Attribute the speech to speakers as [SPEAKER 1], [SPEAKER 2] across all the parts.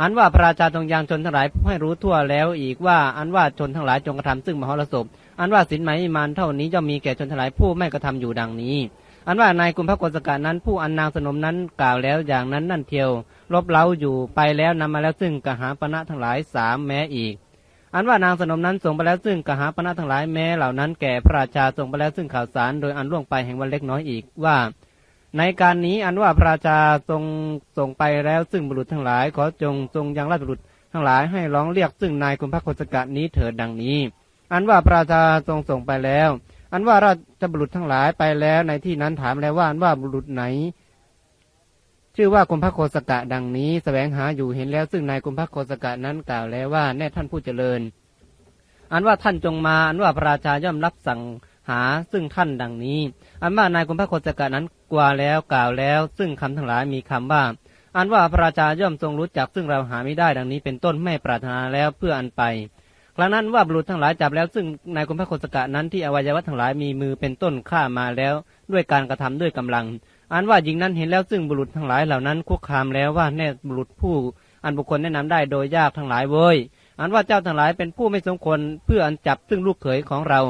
[SPEAKER 1] อันว่าพระราชาทรงยังชนทั้งหลายให้รู้ทั่วแล้วอีกว่าอันว่าชนทั้งหลายจงกระทำซึ่งมหรสพอันว่าสินไหมมานเท่านี้ย่อมมีแก่ชนทั้งหลายผู้ไม่กระทำอยู่ดังนี้ อันว่านายกุมภโกศกานั้นผู้อันนางสนมนั้นกล่าวแล้วอย่างนั้นนั่นเทียวลบเล้าอยู่ไปแล้วนำมาแล้วซึ่งกหาปณะทั้งหลายสามแม้อีก อันว่านางสนมนั้นส่งไปแล้วซึ่งกหาปณะทั้งหลายแม้เหล่านั้นแก่พระราชาส่งไปแล้วซึ่งข่าวสารโดยอันล่วงไปแห่งวันเล็กน้อยอีกว่า ในการนี้อันว่าพระราชาทรงส่งไปแล้วซึ่งบุรุษทั้งหลาย ขอจงทรงยังราชบุรุษทั้งหลายให้ร้องเรียกซึ่งนายกุมภโกศกะนี้เถิดดังนี้ อันว่าพระราชาทรงส่งไปแล้ว อันว่าราชบุรุษทั้งหลายไปแล้วในที่นั้นถามแล้วว่าอันว่าบุรุษไหน ชื่อว่ากุมภโคสกะดังนี้แสวงหาอยู่เห็นแล้วซึ่งนายกุมภโคสกะนั้นกล่าวแล้วว่าแน่ท่านผู้เจริญ อันว่าท่านจงมาอันว่าพระราชาย่อมรับสั่ง หาซึ่งท่านดังนี้ อันว่านายกุมภโคสกะนั้นกว่าแล้วกล่าวแล้ว ซึ่งคำทั้งหลายมีคำว่า อันว่าพระราชาย่อมทรงรู้จักซึ่งเราหาไม่ได้ดังนี้ เป็นต้นไม่ปรารถนาแล้วเพื่ออันไปครั้งนั้นว่าบุรุษทั้งหลายจับแล้วซึ่งนายกุมภโคสกะนั้นที่อวัยวะทั้งหลายมีมือเป็นต้นฆ่ามาแล้ว ด้วยการกระทำด้วยกำลัง อันว่าหญิงนั้นเห็นแล้วซึ่งบุรุษทั้งหลายเหล่านั้นคุกคามแล้วว่าแน่บุรุษผู้ อันบุคคลแนะนำได้โดยยากทั้งหลายเว้ยอันว่าเจ้าทั้งหลายเป็นผู้ไม่สมควรเพื่ออันจับซึ่งลูกเขยของเรา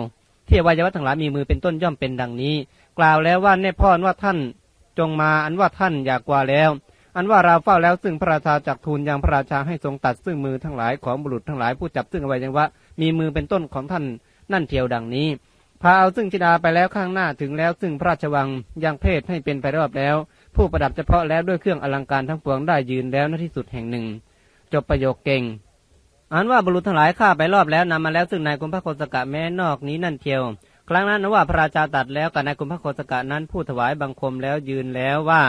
[SPEAKER 1] ที่อวัยวะทั้งหลายมีมือเป็นต้นย่อมเป็นดังนี้ กล่าวแล้วว่าแน่พ่อว่าท่านจงมาอันว่าท่านอยากกว่าแล้ว อันว่าเราเฝ้าแล้วซึ่งพระราชาจักทูลยังพระราชาให้ทรงตัดซึ่งมือทั้งหลายของบุรุษทั้งหลายผู้จับซึ่งอวัยวะมีมือเป็นต้นของท่านนั่นเทียวดังนี้พาเอาซึ่งธิดาไปแล้วข้างหน้าถึงแล้วซึ่งพระราชวังยังเพศให้เป็นไปรอบแล้ว ผู้ประดับเฉพาะแล้วด้วยเครื่องอลังการทั้งปวงได้ยืนแล้วณที่สุดแห่งหนึ่ง จบประโยคเก่ง อันว่าบุรุษทั้งหลายฆ่าไปรอบแล้วนำมาแล้วซึ่งนายกุมภโคสกะแม้นอกนี้นั่นเทียว ครั้งนั้นนว่าพระราชาตัดแล้วกับนายกุมภโคสกะนั้นผู้ถวายบังคมแล้วยืนแล้วว่า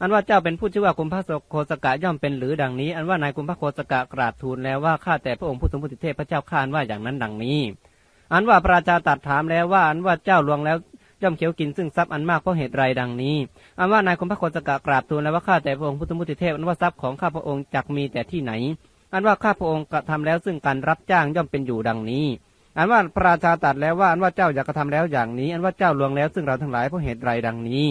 [SPEAKER 1] อันว่าเจ้าเป็นผู้ชื่อว่ากุมภโคสกะย่อมเป็นหรือดังนี้ อันว่านายกุมภโคสกะกราบทูลแล้วว่าข้าแต่พระองค์ผู้สมบูรณ์เทพพระเจ้าข้านว่าอย่างนั้นดังนี้ อันว่าพระราชาตัดถามแล้วว่าอันว่าเจ้าลวงแล้วย่อมเขียวกินซึ่งทรัพย์อันมากเพราะเหตุไรดังนี้ อันว่านายกุมภโคสกะกราบทูลแล้วว่าข้าแต่พระองค์ผู้สมบูรณ์เทพอันว่าทรัพย์ของข้าพระองค์จักมีแต่ที่ไหน อันว่าข้าพระองค์กระทำแล้วซึ่งการรับจ้างย่อมเป็นอยู่ดังนี้ อันว่าพระราชาตรัดแล้วว่าอันว่าเจ้าอยากกระทำแล้วอย่างนี้ อันว่าเจ้าลวงแล้วซึ่งเราทั้งหลายเพราะเหตุไรดังนี้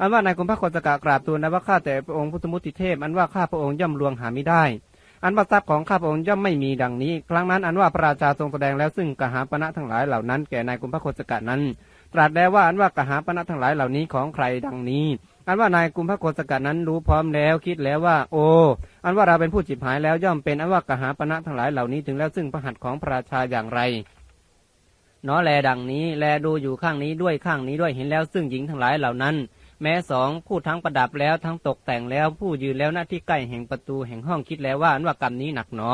[SPEAKER 1] อันว่านายกุมภโคสกะกราบทูลนะว่าข้าแต่พระองค์พุทธมุติเทพ อันว่าข้าพระองค์ย่อมลวงหาไม่ได้ อันว่าทรัพย์ของข้าพระองค์ย่อมไม่มีดังนี้ ครั้งนั้นอันว่าพระราชาทรงแสดงแล้วซึ่งกหาปณะทั้งหลายเหล่านั้น แก่นายกุมภโคสกะนั้น ตรัสแล้วว่าอันว่ากหาปณะทั้งหลายเหล่านี้ของใครดังนี้ อันว่านายกุมภโคสกะนั้นรู้พร้อมแล้วคิดแล้วว่า โอ้อันว่าเราเป็นผู้จิบหายแล้วย่อมเป็นอันว่ากหาปณะทั้งหลายเหล่านี้ถึงแล้วซึ่งพระหัตถ์ของพระราชาอย่างไรเนาะแลดังนี้แลดูอยู่ข้างนี้ด้วยข้างนี้ด้วยเห็นแล้วซึ่งหญิงทั้งหลายเหล่านั้น แม้สองผู้ทั้งประดับแล้วทั้งตกแต่งแล้วผู้ยืนแล้วหน้าที่ใกล้แห่งประตูแห่งห้องคิดแล้วว่าอันว่ากรรมนี้หนักหนอ